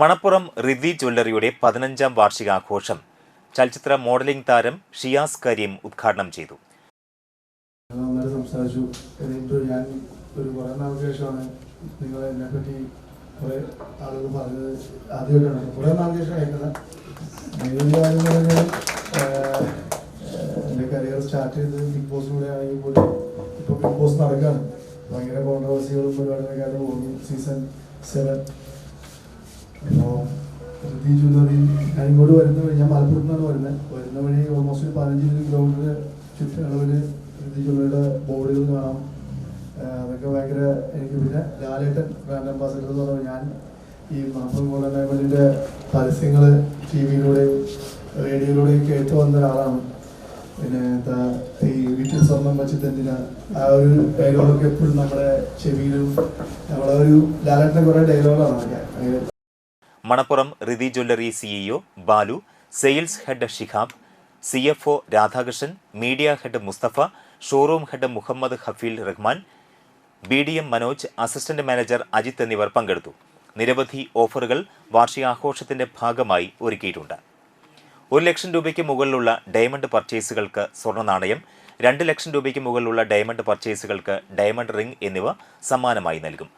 മണപ്പുറം റിതി ജ്വല്ലറിയുടെ പതിനഞ്ചാം വാർഷികാഘോഷം. ചലച്ചിത്ര മോഡലിംഗ് താരം ഷിയാസ് കരീം ഉദ്ഘാടനം ചെയ്തു. സംസാരിച്ചു. ഞാൻ ഒരു കുറേ നാൾക്ക് ശേഷമാണ് നിങ്ങൾ എന്നെ പറ്റി കുറേ ആളുകൾ പറഞ്ഞത് ആദ്യമായിട്ടാണ് കുറേ നാൾക്ക് ശേഷം എന്റെ കരിയർ സ്റ്റാർട്ട് ചെയ്തത് ബിഗ് ബോസിലൂടെ ആണെങ്കിൽ പോലും ഇപ്പോൾ ബിഗ് ബോസ് നടക്കുകയാണ് ഭയങ്കര കോൺട്രവേഴ്സികളും പരിപാടികളൊക്കെ ആയിട്ട് പോകുന്നു. സീസൺ സെവൻ അപ്പോൾ ഋതി ജ്വല്ലറി ഞാൻ ഇങ്ങോട്ട് വരുന്ന വഴി ഞാൻ മലപ്പുറത്ത് നിന്നാണ് വരുന്നത്. വരുന്ന വഴി ഓൾമോസ്റ്റ് ഒരു പതിനഞ്ച് കിലോമീറ്റർ ചുറ്റളവിൽ ഋതി ജ്വല്ലറിയുടെ ബോർഡുകൾ കാണാം. അതൊക്കെ ഭയങ്കര എനിക്ക് പിന്നെ ലാലേട്ടൻ ബ്രാൻഡ് അംബാസഡർ എന്ന് പറഞ്ഞാൽ ഞാൻ ഈ മലപ്പുറം ഗോൾഡൻ ഡയമണ്ടിന്റെ പരസ്യങ്ങൾ ടി വിയിലൂടെയും റേഡിയോയിലൂടെയും കേട്ട് വന്ന ഒരാളാണ്. പിന്നെ ഈ വീട്ടിൽ സ്വർണം വച്ചിട്ട് എന്തിനാ? ആ ഒരു ഡയലോഗൊക്കെ എപ്പോഴും നമ്മുടെ ചെവിയിലും നമ്മളെ ഒരു ലാലേട്ടന്റെ കുറേ ഡയലോഗാണ് Manappuram Rithi jewellery CEO Balu sales head Shihab C F O Radhakrishnan media head Mustafa showroom head Muhammad Hafeel Rahman B D M Manoj assistant manager Ajith എന്നിവർ പങ്കെടുത്തു. നിരവധി ഓഫറുകൾ വാർഷികാഘോഷത്തിന്റെ ഭാഗമായി ഒരുക്കിയിട്ടുണ്ട്. ഒരു ലക്ഷം രൂപയ്ക്ക് മുകളിലുള്ള ഡയമണ്ട് പർച്ചേസുകൾക്ക് സ്വർണ നാണയം രണ്ട് ലക്ഷം രൂപയ്ക്ക് മുകളിലുള്ള ഡയമണ്ട് പർച്ചേസുകൾക്ക് ഡയമണ്ട് റിംഗ് എന്നിവ സമ്മാനമായി നൽകും.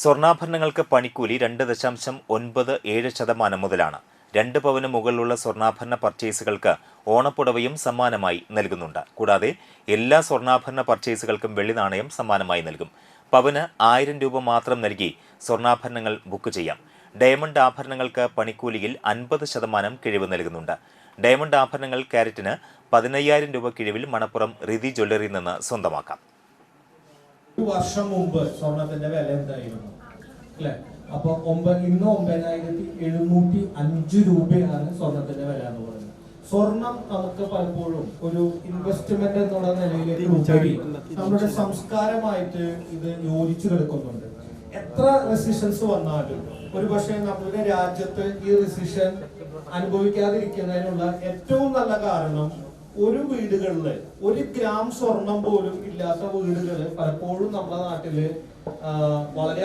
സ്വർണാഭരണങ്ങൾക്ക് പണിക്കൂലി രണ്ട് ദശാംശം ഒൻപത് ഏഴ് ശതമാനം മുതലാണ്. രണ്ട് പവന് മുകളിലുള്ള സ്വർണാഭരണ പർച്ചേസുകൾക്ക് ഓണപ്പുടവയും സമ്മാനമായി നൽകുന്നുണ്ട്. കൂടാതെ എല്ലാ സ്വർണാഭരണ പർച്ചേസുകൾക്കും വെള്ളി നാണയം സമ്മാനമായി നൽകും. പവന് ആയിരം രൂപ മാത്രം നൽകി സ്വർണാഭരണങ്ങൾ ബുക്ക് ചെയ്യാം. ഡയമണ്ട് ആഭരണങ്ങൾക്ക് പണിക്കൂലിയിൽ അൻപത് ശതമാനം കിഴിവ് നൽകുന്നുണ്ട്. ഡയമണ്ട് ആഭരണങ്ങൾ ക്യാരറ്റിന് പതിനയ്യായിരം രൂപ കിഴിവിൽ മണപ്പുറം റിതി ജ്വല്ലറിയിൽ നിന്ന് സ്വന്തമാക്കാം. ഒരു വർഷം മുമ്പ് സ്വർണത്തിന്റെ വില എന്തായിരുന്നു? അല്ലെ? അപ്പൊ ഒമ്പത് ഇന്ന് ഒമ്പതിനായിരത്തി എഴുന്നൂറ്റി അഞ്ച് രൂപയാണ് സ്വർണത്തിന്റെ വില എന്ന് പറയുന്നത്. സ്വർണം നമുക്ക് പലപ്പോഴും ഒരു ഇൻവെസ്റ്റ്മെന്റ് എന്നുള്ള നിലയിലേക്ക് ഉപരി നമ്മുടെ സംസ്കാരമായിട്ട് ഇത് യോജിച്ചു കിടക്കുന്നുണ്ട്. എത്ര റെസിഷൻസ് വന്നാലും ഒരു പക്ഷേ നമ്മുടെ രാജ്യത്ത് ഈ റെസിഷൻ അനുഭവിക്കാതിരിക്കുന്നതിനുള്ള ഏറ്റവും നല്ല കാരണം ഒരു വീടുകളിൽ ഒരു ഗ്രാം സ്വർണം പോലും ഇല്ലാത്ത വീടുകൾ പലപ്പോഴും നമ്മുടെ നാട്ടിൽ വളരെ